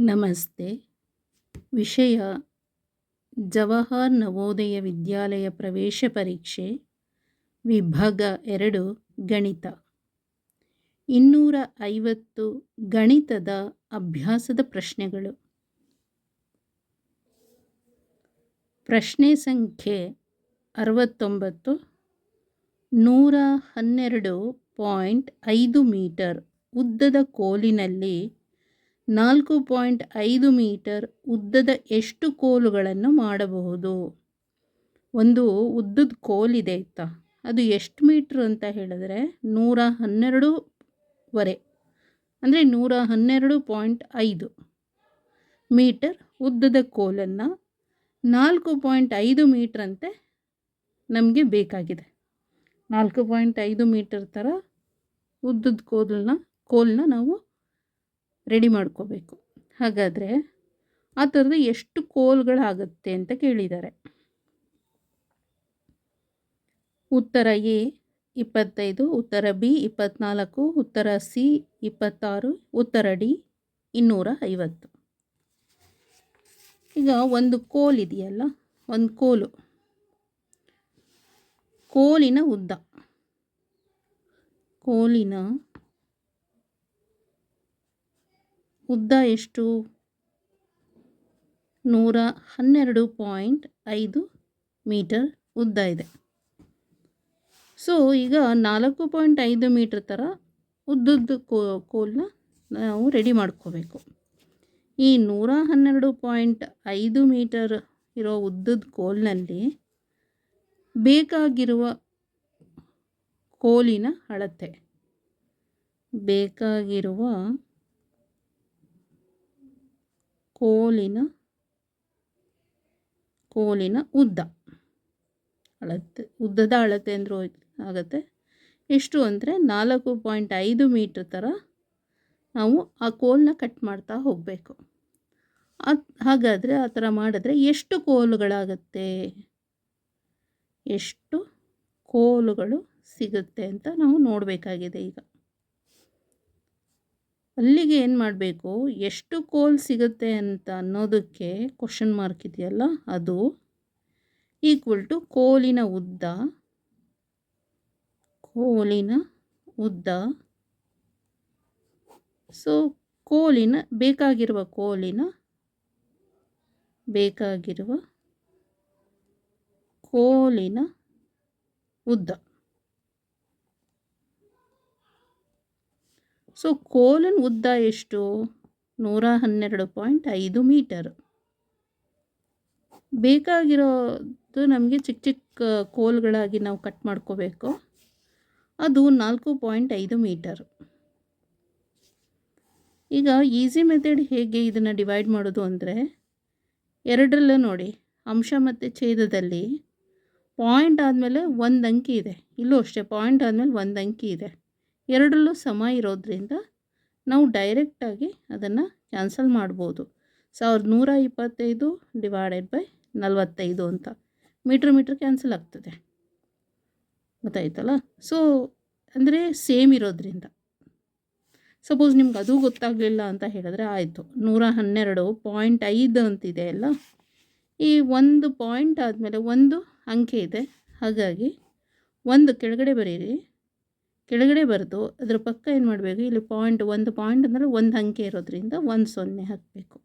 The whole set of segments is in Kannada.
ನಮಸ್ತೆ. ವಿಷಯ ಜವಾಹರ್ ನವೋದಯ ವಿದ್ಯಾಲಯ ಪ್ರವೇಶ ಪರೀಕ್ಷೆ, ವಿಭಾಗ ಎರಡು, ಗಣಿತ. ಇನ್ನೂರ ಐವತ್ತು ಗಣಿತದ ಅಭ್ಯಾಸದ ಪ್ರಶ್ನೆಗಳು. ಪ್ರಶ್ನೆ ಸಂಖ್ಯೆ ಅರವತ್ತೊಂಬತ್ತು, ನೂರ ಹನ್ನೆರಡು ಪಾಯಿಂಟ್ ಐದು ಮೀಟರ್ ಉದ್ದದ ಕೋಲಿನಲ್ಲಿ ನಾಲ್ಕು ಪಾಯಿಂಟ್ ಐದು ಮೀಟರ್ ಉದ್ದದ ಎಷ್ಟು ಕೋಲುಗಳನ್ನು ಮಾಡಬಹುದು? ಒಂದು ಉದ್ದದ ಕೋಲಿದೆ ಆಯಿತಾ ಅದು ಎಷ್ಟು ಮೀಟ್ರ್ ಅಂತ ಹೇಳಿದ್ರೆ ನೂರ ಹನ್ನೆರಡೂವರೆ. ಅಂದರೆ ನೂರ ಹನ್ನೆರಡು ಪಾಯಿಂಟ್ ಐದು ಮೀಟರ್ ಉದ್ದದ ಕೋಲನ್ನು ನಾಲ್ಕು ಪಾಯಿಂಟ್ ಐದು ಮೀಟ್ರಂತೆ ನಮಗೆ ಬೇಕಾಗಿದೆ. ನಾಲ್ಕು ಪಾಯಿಂಟ್ ಐದು ಮೀಟರ್ ಥರ ಉದ್ದದ ಕೋಲನ್ನ ಕೋಲನ್ನ ನಾವು ರೆಡಿ ಮಾಡ್ಕೋಬೇಕು. ಹಾಗಾದರೆ ಆ ಥರದ ಎಷ್ಟು ಕೋಲ್ಗಳಾಗುತ್ತೆ ಅಂತ ಕೇಳಿದ್ದಾರೆ. ಉತ್ತರ ಎ ಇಪ್ಪತ್ತೈದು, ಉತ್ತರ ಬಿ ಇಪ್ಪತ್ತ್ನಾಲ್ಕು ಉತ್ತರ ಸಿ ಇಪ್ಪತ್ತಾರು, ಉತ್ತರ ಡಿ ಇನ್ನೂರ ಐವತ್ತು. ಈಗ ಒಂದು ಕೋಲ್ ಇದೆಯಲ್ಲ, ಒಂದು ಕೋಲು. ಕೋಲಿನ ಉದ್ದ. ಕೋಲಿನ ಉದ್ದ ಎಷ್ಟು? ನೂರ ಹನ್ನೆರಡು ಪಾಯಿಂಟ್ ಐದು ಮೀಟರ್ ಉದ್ದ ಇದೆ. ಸೊ ಈಗ ನಾಲ್ಕು ಪಾಯಿಂಟ್ ಐದು ಮೀಟ್ರ್ ಥರ ಉದ್ದದ್ದು ಕೋ ಕೋಲನ್ನ ನಾವು ರೆಡಿ ಮಾಡ್ಕೋಬೇಕು. ಈ ನೂರ ಹನ್ನೆರಡು ಪಾಯಿಂಟ್ ಐದು ಮೀಟರ್ ಇರೋ ಉದ್ದದ ಕೋಲ್ನಲ್ಲಿ ಬೇಕಾಗಿರುವ ಕೋಲಿನ ಅಳತೆ. ಬೇಕಾಗಿರುವ ಕೋಲಿನ ಕೋಲಿನ ಉದ್ದ. ಅಳತೆ, ಉದ್ದದ ಅಳತೆ ಅಂದರೂ ಆಗುತ್ತೆ. ಎಷ್ಟು ಅಂದರೆ ನಾಲ್ಕು ಪಾಯಿಂಟ್ ಐದು ಮೀಟ್ರ್ ಥರ ನಾವು ಆ ಕೋಲನ್ನ ಕಟ್ ಮಾಡ್ತಾ ಹೋಗಬೇಕು. ಹಾಗಾದರೆ ಆ ಥರ ಮಾಡಿದ್ರೆ ಎಷ್ಟು ಕೋಲುಗಳಾಗತ್ತೆ? ಎಷ್ಟು ಕೋಲುಗಳು ಸಿಗುತ್ತೆ ಅಂತ ನಾವು ನೋಡಬೇಕಾಗಿದೆ ಈಗ. ಅಲ್ಲಿಗೆ ಏನು ಮಾಡಬೇಕು? ಎಷ್ಟು ಕೋಲ್ ಸಿಗುತ್ತೆ ಅಂತ ಅನ್ನೋದಕ್ಕೆ ಕ್ವಶನ್ ಮಾರ್ಕ್ ಇದೆಯಲ್ಲ ಅದು ಈಕ್ವಲ್ ಟು ಕೋಲಿನ ಉದ್ದ ಕೋಲಿನ ಉದ್ದ. ಸೊ ಕೋಲಿನ ಬೇಕಾಗಿರುವ ಕೋಲಿನ ಬೇಕಾಗಿರುವ ಕೋಲಿನ ಉದ್ದ. ಸೊ ಕೋಲನ್ ಉದ್ದ ಎಷ್ಟು? ನೂರ ಹನ್ನೆರಡು ಪಾಯಿಂಟ್ ಐದು ಮೀಟರ್. ಬೇಕಾಗಿರೋದು ನಮಗೆ ಚಿಕ್ಕ ಚಿಕ್ಕ ಕೋಲ್ಗಳಾಗಿ ನಾವು ಕಟ್ ಮಾಡ್ಕೋಬೇಕು. ಅದು ನಾಲ್ಕು ಪಾಯಿಂಟ್ ಐದು ಮೀಟರ್. ಈಗ ಈಸಿ ಮೆಥಡ್ ಹೇಗೆ ಇದನ್ನು ಡಿವೈಡ್ ಮಾಡೋದು ಅಂದರೆ, ಎರಡರಲ್ಲೂ ನೋಡಿ, ಅಂಶ ಮತ್ತು ಛೇದದಲ್ಲಿ ಪಾಯಿಂಟ್ ಆದಮೇಲೆ ಒಂದು ಅಂಕಿ ಇದೆ. ಇಲ್ಲೂ ಅಷ್ಟೇ, ಪಾಯಿಂಟ್ ಆದಮೇಲೆ ಒಂದು ಅಂಕಿ ಇದೆ. ಎರಡರಲ್ಲೂ ಸಮ ಇರೋದ್ರಿಂದ ನಾವು ಡೈರೆಕ್ಟಾಗಿ ಅದನ್ನು ಕ್ಯಾನ್ಸಲ್ ಮಾಡ್ಬೋದು. ಸಾವಿರದ ನೂರ ಇಪ್ಪತ್ತೈದು ಡಿವೈಡೆಡ್ ಬೈ ನಲವತ್ತೈದು ಅಂತ ಮೀಟ್ರ್ ಮೀಟ್ರ್ ಕ್ಯಾನ್ಸಲ್ ಆಗ್ತದೆ. ಗೊತ್ತಾಯ್ತಲ್ಲ? ಸೊ ಅಂದರೆ ಸೇಮ್ ಇರೋದ್ರಿಂದ. ಸಪೋಸ್ ನಿಮ್ಗೆ ಅದು ಗೊತ್ತಾಗಲಿಲ್ಲ ಅಂತ ಹೇಳಿದ್ರೆ ಆಯಿತು. ನೂರ ಹನ್ನೆರಡು ಪಾಯಿಂಟ್ ಐದು ಅಂತಿದೆ ಅಲ್ಲ? ಈ ಒಂದು ಪಾಯಿಂಟ್ ಆದಮೇಲೆ ಒಂದು ಅಂಕೆ ಇದೆ. ಹಾಗಾಗಿ ಒಂದು ಕೆಳಗಡೆ ಬರೀರಿ. ಕೆಳಗಡೆ ಬರೆದು ಅದರ ಪಕ್ಕ ಏನು ಮಾಡಬೇಕು? ಇಲ್ಲಿ ಪಾಯಿಂಟ್ ಒಂದು ಪಾಯಿಂಟ್ ಅಂದರೆ ಒಂದು ಅಂಕೆ ಇರೋದ್ರಿಂದ ಒಂದು ಸೊನ್ನೆ ಹಾಕಬೇಕು.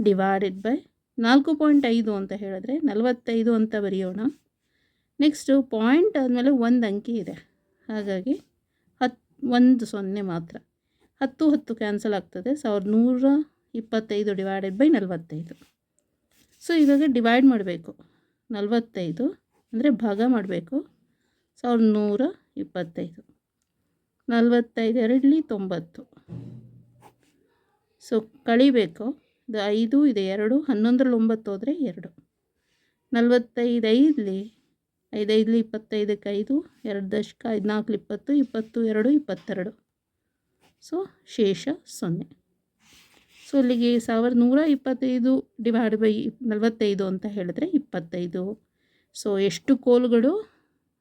ಡಿವೈಡೆಡ್ ಬೈ ನಾಲ್ಕು ಪಾಯಿಂಟ್ ಐದು ಅಂತ ಹೇಳಿದ್ರೆ ನಲವತ್ತೈದು ಅಂತ ಬರೆಯೋಣ. ನೆಕ್ಸ್ಟು ಪಾಯಿಂಟ್ ಆದಮೇಲೆ ಒಂದು ಅಂಕೆ ಇದೆ. ಹಾಗಾಗಿ ಹತ್ತು ಒಂದು ಸೊನ್ನೆ ಮಾತ್ರ. ಹತ್ತು ಹತ್ತು ಕ್ಯಾನ್ಸಲ್ ಆಗ್ತದೆ. ಸಾವಿರದ ನೂರ ಇಪ್ಪತ್ತೈದು ಡಿವೈಡೆಡ್ ಬೈ ನಲವತ್ತೈದು. ಸೊ ಇವಾಗ ಡಿವೈಡ್ ಮಾಡಬೇಕು. ನಲವತ್ತೈದು ಅಂದರೆ ಭಾಗ ಮಾಡಬೇಕು. ಸಾವಿರದ ನೂರ ಇಪ್ಪತ್ತೈದು. ನಲವತ್ತೈದು, ಎರಡಲಿ ತೊಂಬತ್ತು. ಸೊ ಕಳಿಬೇಕು. ಇದು ಐದು, ಇದೆ ಎರಡು ಹನ್ನೊಂದರಲ್ಲಿ ಒಂಬತ್ತು ಹೋದರೆ ಎರಡು. ನಲ್ವತ್ತೈದು ಐದಲಿ ಐದೈದಲಿ ಇಪ್ಪತ್ತೈದಕ್ಕೆ ಐದು, ಎರಡು ದಶಕ ಹದಿನಾಲ್ಕು ಇಪ್ಪತ್ತು ಇಪ್ಪತ್ತು, ಎರಡು, ಇಪ್ಪತ್ತೆರಡು. ಸೊ ಶೇಷ ಸೊನ್ನೆ. ಸೊ ಅಲ್ಲಿಗೆ ಸಾವಿರದ ನೂರ ಇಪ್ಪತ್ತೈದು ಡಿವೈಡ್ ಬೈ ನಲವತ್ತೈದು ಅಂತ ಹೇಳಿದ್ರೆ ಇಪ್ಪತ್ತೈದು. ಸೊ ಎಷ್ಟು ಕೋಲುಗಳು?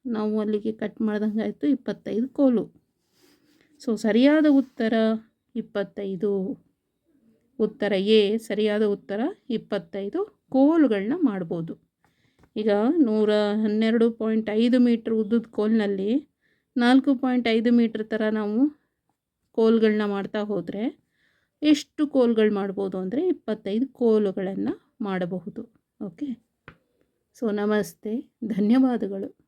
ನಾವು ಅಲ್ಲಿಗೆ ಕಟ್ ಮಾಡ್ದಂಗೆ ಆಯಿತು ಇಪ್ಪತ್ತೈದು ಕೋಲು. ಸೊ ಸರಿಯಾದ ಉತ್ತರ ಇಪ್ಪತ್ತೈದು. ಉತ್ತರ ಎ, ಸರಿಯಾದ ಉತ್ತರ ಇಪ್ಪತ್ತೈದು ಕೋಲುಗಳನ್ನ ಮಾಡ್ಬೋದು. ಈಗ ನೂರ ಹನ್ನೆರಡು ಪಾಯಿಂಟ್ ಐದು ಮೀಟ್ರ್ ಉದ್ದದ ಕೋಲ್ನಲ್ಲಿ ನಾಲ್ಕು ಪಾಯಿಂಟ್ ಐದು ಮೀಟ್ರ್ ಥರ ನಾವು ಕೋಲುಗಳನ್ನ ಮಾಡ್ತಾ ಹೋದರೆ ಎಷ್ಟು ಕೋಲುಗಳು ಮಾಡ್ಬೋದು ಅಂದರೆ ಇಪ್ಪತ್ತೈದು ಕೋಲುಗಳನ್ನು ಮಾಡಬಹುದು. ಓಕೆ ಸೊ ನಮಸ್ತೆ. ಧನ್ಯವಾದಗಳು.